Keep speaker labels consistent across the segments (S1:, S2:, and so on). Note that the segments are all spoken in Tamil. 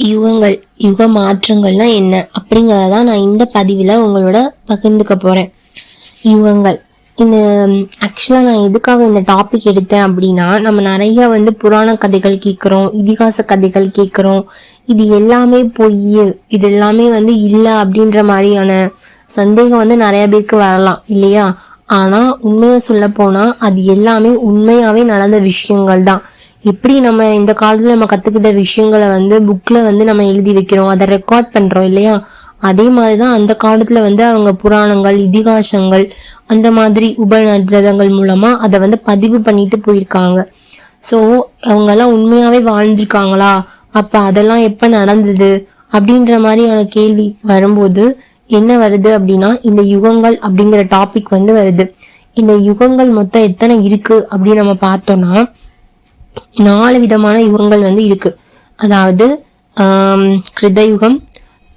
S1: யுகங்கள் யுக மாற்றங்கள்னா என்ன? அப்படிங்கிறதான் நான் இந்த பதிவில் உங்களோட பகிர்ந்துக்க போகிறேன் யுகங்கள். இந்த ஆக்சுவலாக நான் எதுக்காக இந்த டாபிக் எடுத்தேன் அப்படின்னா நம்ம நிறைய வந்து புராண கதைகள் கேட்குறோம் இதிகாச கதைகள் கேட்குறோம் இது எல்லாமே பொய் இது எல்லாமே வந்து இல்லை அப்படின்ற மாதிரியான சந்தேகம் வந்து நிறைய பேருக்கு வரலாம் இல்லையா? ஆனால் உண்மையை சொல்ல போனால் அது எல்லாமே உண்மையாகவே நடந்த விஷயங்கள் தான் எப்படி நம்ம இந்த காலத்துல நம்ம கற்றுக்கிட்ட விஷயங்களை வந்து புக்ல வந்து நம்ம எழுதி வைக்கிறோம் அதை ரெக்கார்ட் பண்ணுறோம் இல்லையா? அதே மாதிரி தான் அந்த காலத்தில் வந்து அவங்க புராணங்கள் இதிகாசங்கள் அந்த மாதிரி உபநடங்கள் மூலமாக அதை வந்து பதிவு பண்ணிட்டு போயிருக்காங்க. ஸோ அவங்கெல்லாம் உண்மையாகவே வாழ்ந்திருக்காங்களா? அப்போ அதெல்லாம் எப்போ நடந்தது? அப்படின்ற மாதிரியான கேள்வி வரும்போது என்ன வருது அப்படின்னா இந்த யுகங்கள் அப்படிங்கிற டாபிக் வந்து வருது. இந்த யுகங்கள் மொத்தம் எத்தனை இருக்கு அப்படின்னு நம்ம பார்த்தோம்னா நாலு விதமான யுகங்கள் வந்து இருக்கு. அதாவது கிருதயுகம்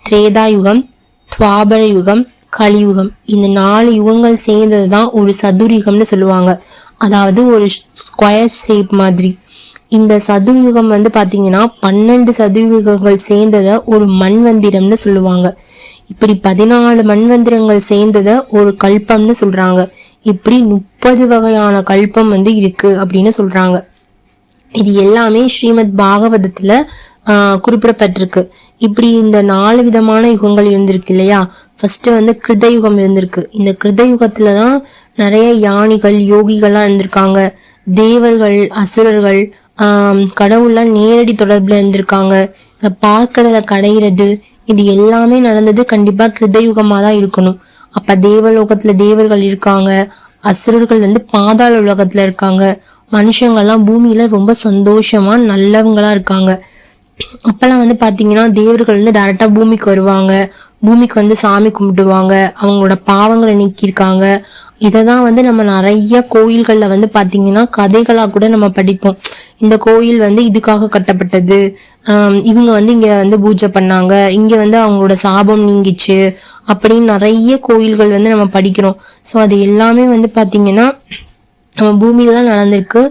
S1: திரேதா யுகம் துவாபர யுகம் கலியுகம். இந்த நாலு யுகங்கள் சேர்ந்தது தான் ஒரு சதுர்யுகம்னு சொல்லுவாங்க. அதாவது ஒரு ஸ்கொயர் ஷேப் மாதிரி. இந்த சதுர்யுகம் வந்து பார்த்தீங்கன்னா பன்னெண்டு சதுர்யுகங்கள் சேர்ந்ததை ஒரு மண்வந்திரம்னு சொல்லுவாங்க. இப்படி பதினாலு மண்வந்திரங்கள் சேர்ந்ததை ஒரு கல்பம்னு சொல்றாங்க. இப்படி முப்பது வகையான கல்பம் வந்து இருக்கு அப்படின்னு சொல்றாங்க. இது எல்லாமே ஸ்ரீமத் பாகவதத்துல குறிப்பிடப்பட்டிருக்கு. இப்படி இந்த நாலு விதமான யுகங்கள் இருந்திருக்கு இல்லையா? ஃபர்ஸ்ட் வந்து கிருத யுகம் இருந்திருக்கு. இந்த கிருத யுகத்துல தான் நிறைய யானிகள் யோகிகள்லாம் இருந்திருக்காங்க. தேவர்கள் அசுரர்கள் கடவுள்லாம் நேரடி தொடர்புல இருந்திருக்காங்க. பார்க்கடலை கடையிறது இது எல்லாமே நடந்தது கண்டிப்பா கிருத யுகமா தான் இருக்கணும். அப்ப தேவலோகத்துல தேவர்கள் இருக்காங்க. அசுரர்கள் வந்து பாதாள உலகத்துல இருக்காங்க. மனுஷங்கள்லாம் பூமியில் ரொம்ப சந்தோஷமாக நல்லவங்களாக இருக்காங்க. அப்போல்லாம் வந்து பார்த்தீங்கன்னா தேவர்கள் வந்து டேரெக்டாக பூமிக்கு வருவாங்க. பூமிக்கு வந்து சாமி கும்பிடுவாங்க. அவங்களோட பாவங்களை நீக்கியிருக்காங்க. இதை தான் வந்து நம்ம நிறைய கோயில்களில் வந்து பார்த்தீங்கன்னா கதைகளாக கூட நம்ம படிப்போம். இந்த கோயில் வந்து இதுக்காக கட்டப்பட்டது. இவங்க வந்து இங்கே வந்து பூஜை பண்ணாங்க. இங்கே வந்து அவங்களோட சாபம் நீங்கிச்சு அப்படின்னு நிறைய கோயில்கள் வந்து நம்ம படிக்கிறோம். ஸோ அது எல்லாமே வந்து பார்த்தீங்கன்னா நம்ம பூமியில் தான் நடந்திருக்கு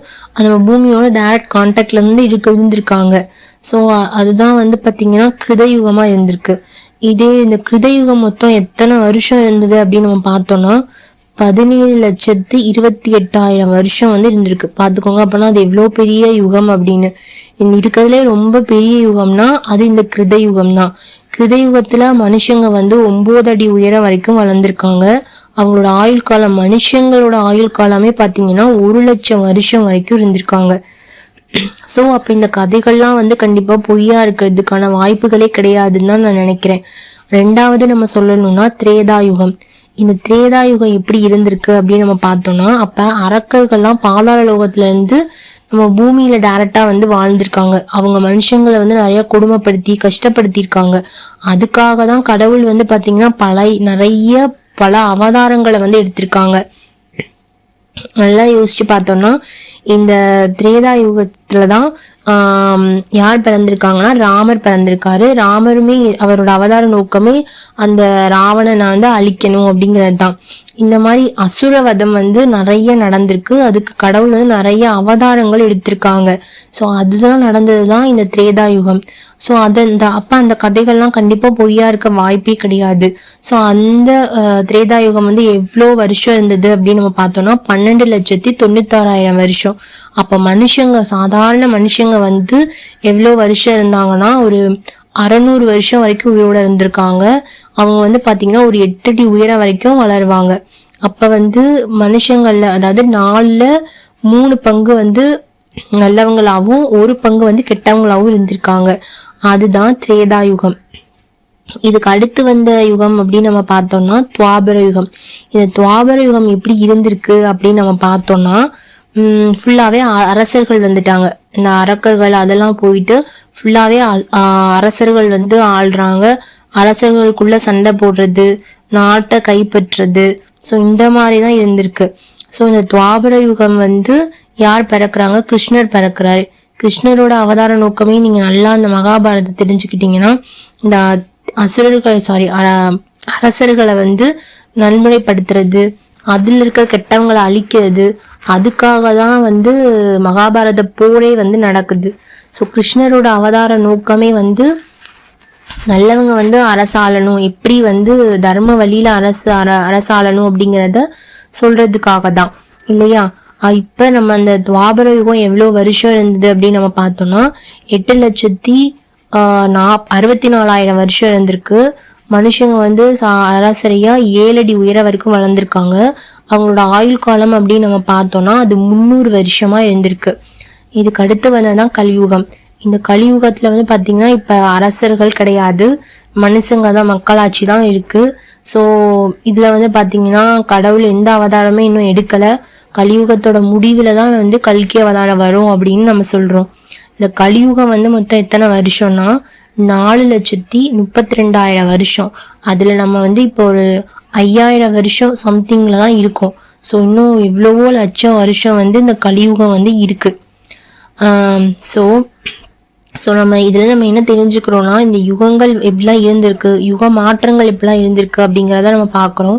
S1: நம்ம பூமியோட டைரக்ட் காண்டாக்ட்லேருந்து இருக்க இருந்திருக்காங்க. ஸோ அதுதான் வந்து பார்த்திங்கன்னா கிருதயுகமாக இருந்திருக்கு. இதே இந்த கிருதயுகம் மொத்தம் எத்தனை வருஷம் இருந்தது அப்படின்னு நம்ம பார்த்தோம்னா பதினேழு லட்சத்து இருபத்தி எட்டாயிரம் வருஷம் வந்து இருந்திருக்கு. பார்த்துக்கோங்க அப்படின்னா அது எவ்வளோ பெரிய யுகம் அப்படின்னு. இருக்கிறதுலே ரொம்ப பெரிய யுகம்னா அது இந்த கிருத யுகம் தான் கிருத யுகத்தில் மனுஷங்க வந்து ஒம்பது அடி உயரம் வரைக்கும் வளர்ந்துருக்காங்க. அவங்களோட ஆயுள் காலம் மனுஷங்களோட ஆயுள் காலமே பார்த்தீங்கன்னா ஒரு லட்சம் வருஷம் வரைக்கும் இருந்திருக்காங்க. ஸோ அப்போ இந்த கதைகள்லாம் வந்து கண்டிப்பாக பொய்யா இருக்கிறதுக்கான வாய்ப்புகளே கிடையாதுன்னு தான் நான் நினைக்கிறேன். ரெண்டாவது நம்ம சொல்லணும்னா திரேதாயுகம். இந்த திரேதா யுகம் எப்படி இருந்திருக்கு அப்படின்னு நம்ம பார்த்தோம்னா அப்போ அரக்கர்கள்லாம் பாலாள லோகத்துலேருந்து நம்ம பூமியில டைரக்டா வந்து வாழ்ந்திருக்காங்க. அவங்க மனுஷங்களை வந்து நிறைய கொடுமைப்படுத்தி கஷ்டப்படுத்தியிருக்காங்க. அதுக்காக தான் கடவுள் வந்து பாத்தீங்கன்னா பல நிறைய பல அவதாரங்களை வந்து எடுத்திருக்காங்க. நல்லா யோசிச்சு பார்த்தோம்னா இந்த திரேதா யுகத்துல தான் யார் பிறந்திருக்காங்கன்னா ராமர் பிறந்திருக்காரு. ராமருமே அவரோட அவதார நோக்கமே அந்த ராவணனை வந்து அழிக்கணும் அப்படிங்கிறது தான் இந்த மாதிரி அசுரவதம் வந்து நிறைய நடந்திருக்கு. அதுக்கு கடவுள் வந்து நிறைய அவதாரங்கள் எடுத்திருக்காங்க. ஸோ அதுதான் நடந்ததுதான் இந்த திரேதா யுகம். ஸோ அது இந்த அப்ப அந்த கதைகள்லாம் கண்டிப்பா பொய்யா இருக்க வாய்ப்பே கிடையாது. ஸோ அந்த அஹ், திரேதா யுகம் வந்து எவ்வளோ வருஷம் இருந்தது அப்படின்னு நம்ம பார்த்தோம்னா பன்னெண்டு லட்சத்தி தொண்ணூத்தாறாயிரம் வருஷம். அப்ப மனுஷங்க சாதாரண மனுஷங்க வந்து எவ்வளோ வருஷம் இருந்தாங்கன்னா ஒரு அறநூறு வருஷம் வரைக்கும் உயிரோட இருந்திருக்காங்க. அவங்க வந்து பாத்தீங்கன்னா ஒரு எட்டு அடி உயரம் வரைக்கும் வளருவாங்க. அப்ப வந்து மனுஷங்கள்ல அதாவது நாலுல மூணு பங்கு வந்து நல்லவங்களாவும் ஒரு பங்கு வந்து கெட்டவங்களாவும் இருந்திருக்காங்க. அதுதான் திரேதா யுகம். இதுக்கு அடுத்து வந்த யுகம் அப்படின்னு நம்ம பார்த்தோம்னா துவாபர யுகம். இந்த துவாபர யுகம் எப்படி இருந்திருக்கு அப்படின்னு நம்ம பார்த்தோம்னா உம் ஃபுல்லாவே அ- அரசர்கள் வந்துட்டாங்க. இந்த அரக்கர்கள் அதெல்லாம் போயிட்டு ஃபுல்லாவே அரசர்கள் வந்து ஆள்றாங்க. அரசர்களுக்குள்ள சண்டை போடுறது நாட்டை கைப்பற்றுறது. ஸோ இந்த மாதிரி தான் இருந்திருக்கு. ஸோ இந்த துவாபர யுகம் வந்து யார் பிறக்குறாங்க? கிருஷ்ணர் பிறக்குறாரு. கிருஷ்ணரோட அவதார நோக்கமே நீங்கள் நல்லா அந்த மகாபாரதத்தை தெரிஞ்சுக்கிட்டீங்கன்னா இந்த அசுரர்கள் சாரி அரசர்களை வந்து நன்முறைப்படுத்துறது அதில் இருக்கிற கெட்டவங்களை அழிக்கிறது அதுக்காக தான் வந்து மகாபாரத போரே வந்து நடக்குது. ஸோ கிருஷ்ணரோட அவதார நோக்கமே வந்து நல்லவங்க வந்து அரசாளணும் எப்படி வந்து தர்ம வழியில அரசு அர- அரசாளணும் அப்படிங்கிறத சொல்றதுக்காக தான் இல்லையா? இப்ப நம்ம அந்த துவாபர யுகம் எவ்வளவு வருஷம் இருந்தது அப்படின்னு நம்ம பார்த்தோம்னா எட்டு லட்சத்தி நா அறுபத்தி நாலாயிரம் வருஷம் இருந்திருக்கு. மனுஷங்க வந்து சா- ஏழு அடி உயர வரைக்கும் வளர்ந்துருக்காங்க. அவங்களோட ஆயுள் காலம் அப்படின்னு நம்ம பார்த்தோம்னா அது முந்நூறு வருஷமா இருந்திருக்கு. இதுக்கு அடுத்து வந்ததுதான் கலியுகம். இந்த கலியுகத்துல வந்து பாத்தீங்கன்னா இப்ப அரசர்கள் கிடையாது. மனுஷங்க தான் மக்களாட்சி தான் இருக்கு. ஸோ இதுல வந்து பாத்தீங்கன்னா கடவுள் எந்த அவதாரமே இன்னும் எடுக்கலை. கலியுகத்தோட முடிவில் தான் வந்து கல்கி அவதாரம் வரும் அப்படின்னு நம்ம சொல்கிறோம் இந்த கலியுகம் வந்து மொத்தம் எத்தனை வருஷம்னா நாலு லட்சத்தி முப்பத்தி ரெண்டாயிரம் வருஷம். அதில் நம்ம வந்து இப்போ ஒரு ஐயாயிரம் வருஷம் சம்திங்கில் தான் இருக்கோம். ஸோ இன்னும் எவ்வளவோ லட்சம் வருஷம் வந்து இந்த கலியுகம் வந்து இருக்கு. ஸோ ஸோ நம்ம இதில் நம்ம என்ன தெரிஞ்சுக்கிறோம்னா இந்த யுகங்கள் எப்படிலாம் இருந்திருக்கு யுக மாற்றங்கள் எப்படிலாம் இருந்திருக்கு அப்படிங்கிறத நம்ம பார்க்குறோம்.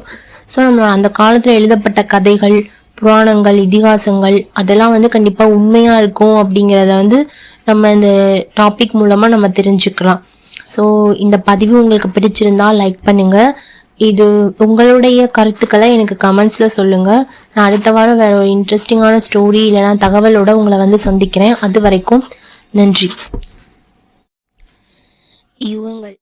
S1: ஸோ நம்ம அந்த காலத்தில் எழுதப்பட்ட கதைகள் புராணங்கள் இதிகாசங்கள் அதெல்லாம் வந்து கண்டிப்பா உண்மையா இருக்கும் அப்படிங்கிறத வந்து நம்ம இந்த டாபிக் மூலமா நம்ம தெரிஞ்சுக்கலாம். ஸோ இந்த பதிவு உங்களுக்கு பிடிச்சிருந்தா லைக் பண்ணுங்க. இது உங்களுடைய கருத்துக்களை எனக்கு கமெண்ட்ஸ்ல சொல்லுங்க. நான் அடுத்த வாரம் வேற ஒரு இன்ட்ரெஸ்டிங்கான ஸ்டோரி இல்லைன்னா தகவலோட உங்களை வந்து சந்திக்கிறேன். அது வரைக்கும் நன்றி. யுகங்கள்